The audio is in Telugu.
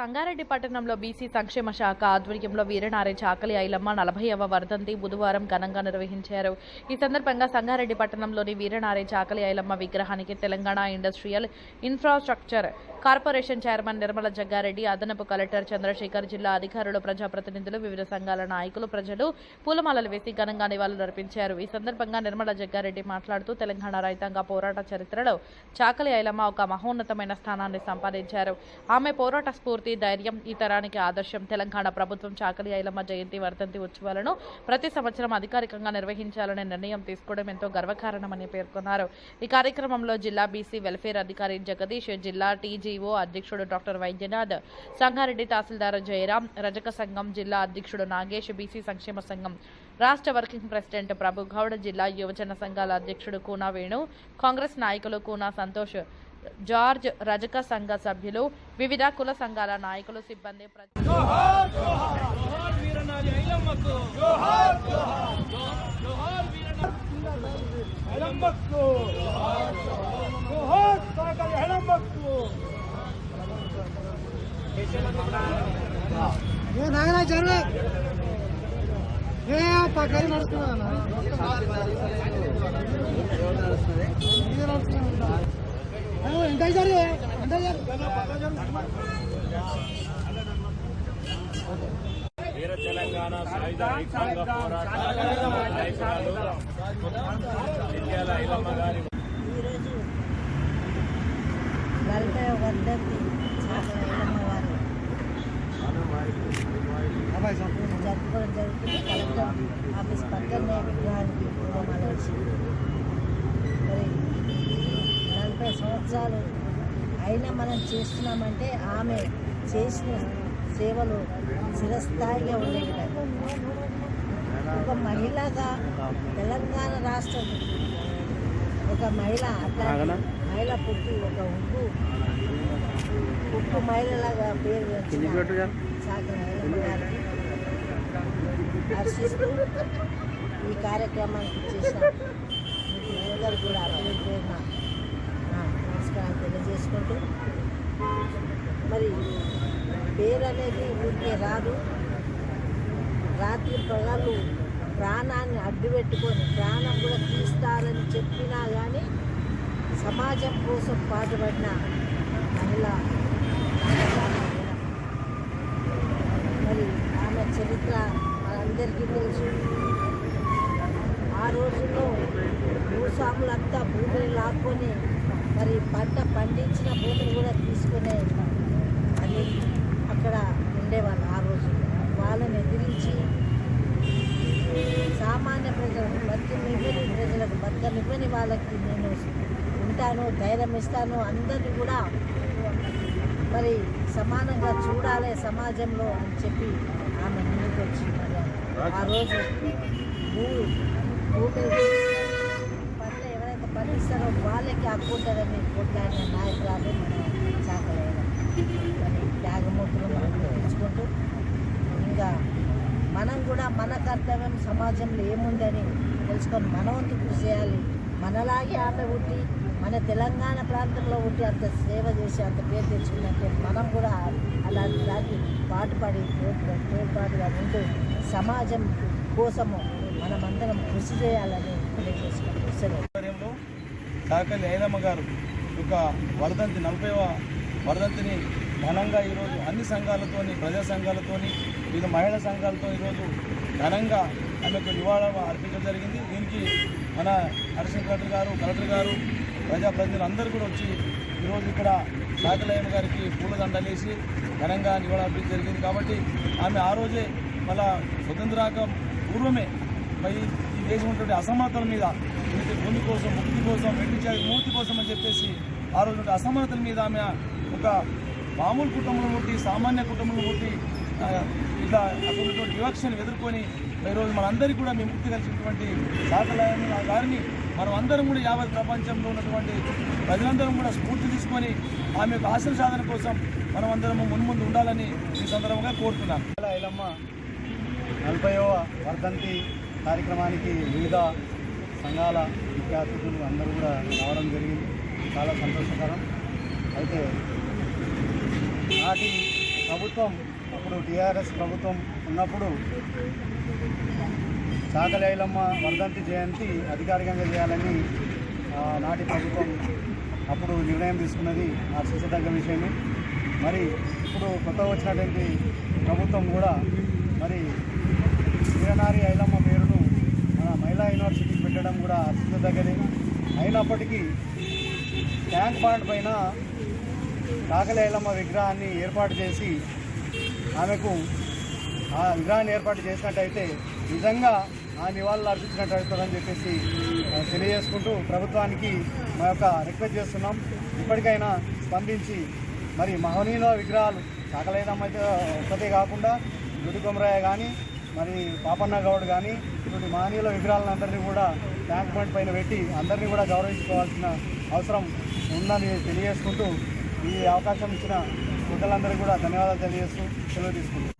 సంగారెడ్డి పట్టణంలో బీసీ సంక్షేమ శాఖ ఆధ్వర్యంలో వీరనారే చాకలి ఐలమ్మ నలభైవ వర్ధంతి బుధవారం ఘనంగా నిర్వహించారు. ఈ సందర్భంగా సంగారెడ్డి పట్టణంలోని వీరనారే చాకలి ఐలమ్మ విగ్రహానికి Telangana industrial infrastructure corporation chairman Nirmala Jaggareddy అదనపు కలెక్టర్ చంద్రశేఖర్ జిల్లా అధికారులు ప్రజాప్రతినిధులు వివిధ సంఘాల నాయకులు ప్రజలు పూలమాలలు వేసి ఘనంగా నివాళులర్పించారు ఈ సందర్భంగా నిర్మల జగ్గారెడ్డి మాట్లాడుతూ తెలంగాణ రైతాంగ పోరాట చరిత్రలో చాకలి ఐలమ్మ ఒక మహోన్నతమైన స్థానాన్ని సంపాదించారు. ఆమె పోరాట స్ఫూర్తి ధైర్యం ఈ తరానికి ఆదర్శం. తెలంగాణ ప్రభుత్వం చాకలి ఐలమ్మ జయంతి వర్ధంతి ఉత్సవాలను ప్రతి సంవత్సరం అధికారికంగా నిర్వహించాలనే నిర్ణయం తీసుకోవడం ఎంతో గర్వకారణమని పేర్కొన్నారు. ఈ కార్యక్రమంలో జిల్లా బీసీ వెల్ఫేర్ అధికారి జగదీష్ జిల్లా టీజీఓ అధ్యక్షుడు డాక్టర్ వైద్యనాథ్ సంగారెడ్డి తహసీల్దార్ జయరాం రజక సంఘం జిల్లా అధ్యక్షుడు నాగేష్ బీసీ సంక్షేమ సంఘం రాష్ట్ర వర్కింగ్ ప్రెసిడెంట్ ప్రభు గౌడ్ జిల్లా యువజన సంఘాల అధ్యక్షుడు కూనా వేణు కాంగ్రెస్ నాయకులు కూనా సంతోష్ జార్జ్ రజక సంఘ సభ్యులు వివిధ కుల సంఘాల నాయకులు సిబ్బంది ప్రజలు జరుగు. పక్కన నడుస్తున్నా వీర తెలంగాణ సాయుధ రైతాంగ పోరాట నాయకురాలు విద్యాల ఐలమ్మ గారి ఈరోజు నలభై వర్ధంతి జరుపుకోవడం జరుగుతుంది కలెక్టర్ ఆఫీస్ పక్కనే విగ్రహానికి పూలమాల వచ్చి మరి నలభై సంవత్సరాలు అయినా మనం చేస్తున్నామంటే ఆమె చేసిన సేవలు చిరస్థాయిగా ఉండేవి ఒక మహిళగా తెలంగాణ రాష్ట్రం ఒక మహిళ అట్లా మహిళ పుట్టి ఒక ఉప్పు ఉప్పు మహిళలాగా పేరు హర్షిస్తూ ఈ కార్యక్రమానికి చేసిన అందరూ కూడా నా నమస్కారం తెలియజేసుకుంటూ మరి పేరు అనేది ఊరికే రాదు. రాత్రి పగలు ప్రాణాన్ని అడ్డు పెట్టుకొని ప్రాణం కూడా తీస్తారని చెప్పినా కానీ సమాజం కోసం పాటుపడిన మహిళ మరి ఆమె చరిత్ర అందరికీ తెలుసు. ఆ రోజుల్లో భూస్వాములంతా భూమిని లాక్కొని మరి పంట పండించిన భూమిని కూడా తీసుకునే అని అక్కడ ఉండేవాళ్ళు ఆ రోజు. వాళ్ళని ఎదిరించి సామాన్య ప్రజలకు బతినివ్వని ప్రజలకు బతకనివ్వని వాళ్ళకి నేను ఉంటాను ధైర్యం ఇస్తాను. అందరినీ కూడా మరి సమానంగా చూడాలి సమాజంలో అని చెప్పి ఆమె ముందుకు వచ్చి మరి ఆ రోజు భూ భూమి ఎవరైతే వాళ్ళకి హక్కు ఉంటుందని కొట్లాడిన నాయకురాలు మనం చాకలేదు మరి త్యాగమూర్తులు మనం తెచ్చుకుంటూ ఇంకా మనం కూడా మన కర్తవ్యం సమాజంలో ఏముందని తెలుసుకొని మన వంతు కృషి చేయాలి. మనలాగే ఆమె పుట్టి మన తెలంగాణ ప్రాంతంలో ఉంటే అంత సేవ చేసి అంత పేరు తెచ్చుకున్నట్టే మనం కూడా అలాంటి దానికి పాటుపడి తోడ్పాటుగా ఉంటూ సమాజం కోసము మనమందరం కృషి చేయాలని తెలియజేసుకుంటూ సెలవు కాకలి ఐలమ్మ గారు యొక్క వరదంతి నలభైవ వరదంతిని ఘనంగా ఈరోజు అన్ని సంఘాలతోని ప్రజా సంఘాలతోని వివిధ మహిళా సంఘాలతో ఈరోజు ఘనంగా ఆమెకు నివాళ అర్పించడం జరిగింది. దీనికి మన హరిశంకర్ కలెక్టర్ గారు కలెక్టర్ గారు ప్రజాప్రతినిధులు అందరూ కూడా వచ్చి ఈరోజు ఇక్కడ కాకలయ్యమ్మ గారికి పూలదండలేసి ఘనంగా నివాళ అర్పించడం జరిగింది. కాబట్టి ఆమె ఆ రోజే మళ్ళా స్వతంత్రాక పూర్వమే మరి ఈ దేశం ఉన్నటువంటి అసమానతల మీద వీటి భూమి కోసం ముక్తి కోసం వెంటిచారి మూర్తి కోసం అని చెప్పేసి ఆ రోజు అసమానతల మీద ఆమె ఒక మామూలు కుటుంబంలో పుట్టి సామాన్య కుటుంబంలో పుట్టి ఇట్లా అటువంటి వివక్షను ఎదుర్కొని ఈరోజు మనందరికీ కూడా మీ ముక్తి కలిసినటువంటి సాకలయన గారిని మనం అందరం కూడా యావత్ ప్రపంచంలో ఉన్నటువంటి ప్రజలందరం కూడా స్ఫూర్తి తీసుకొని ఆమె యొక్క ఆశల సాధన కోసం మనం అందరము మున్ముందు ఉండాలని ఈ సందర్భంగా కోరుతున్నాను. ఐలమ్మ నలభైవ వర్ధంతి కార్యక్రమానికి వివిధ సంఘాల విద్యార్థులు అందరూ కూడా రావడం జరిగింది. చాలా సంతోషకరం. అయితే నాటి ప్రభుత్వం అప్పుడు టీఆర్ఎస్ ప్రభుత్వం ఉన్నప్పుడు చాకలి ఐలమ్మ వర్ధంతి జయంతి అధికారికంగా చేయాలని నాటి ప్రభుత్వం అప్పుడు నిర్ణయం తీసుకున్నది హర్షించదగ్గ విషయమే. మరి ఇప్పుడు కొత్తగా వచ్చినటువంటి ప్రభుత్వం కూడా మరి వీరనారి ఐలమ్మ పేరును మన మహిళా యూనివర్సిటీ పెట్టడం కూడా హర్షించదగ్గదే అయినప్పటికీ ట్యాంక్ బాండ్ పైన కాకలేలమ్మ విగ్రహాన్ని ఏర్పాటు చేసి ఆమెకు ఆ విగ్రహాన్ని ఏర్పాటు చేసినట్టయితే నిజంగా ఆ నివాళులు అర్పించినట్టు అవుతుందని చెప్పేసి తెలియజేసుకుంటూ ప్రభుత్వానికి మా యొక్క రిక్వెస్ట్ చేస్తున్నాం. ఇప్పటికైనా స్పందించి మరి మహనీయుల విగ్రహాలు కాకలేదమ్మ అయితే ఒక్కటే కాకుండా గుడి కొమరాయ కానీ మరి పాపన్న గౌడ్ కానీ ఇటువంటి మహనీయుల విగ్రహాలందరినీ కూడా ట్యాంక్ బండ్ పైన పెట్టి అందరినీ కూడా గౌరవించుకోవాల్సిన అవసరం ఉందని తెలియజేసుకుంటూ ఈ అవకాశం ఇచ్చిన ప్రజలందరికీ కూడా ధన్యవాదాలు తెలియజేస్తూ సెలవు తీసుకుంటాం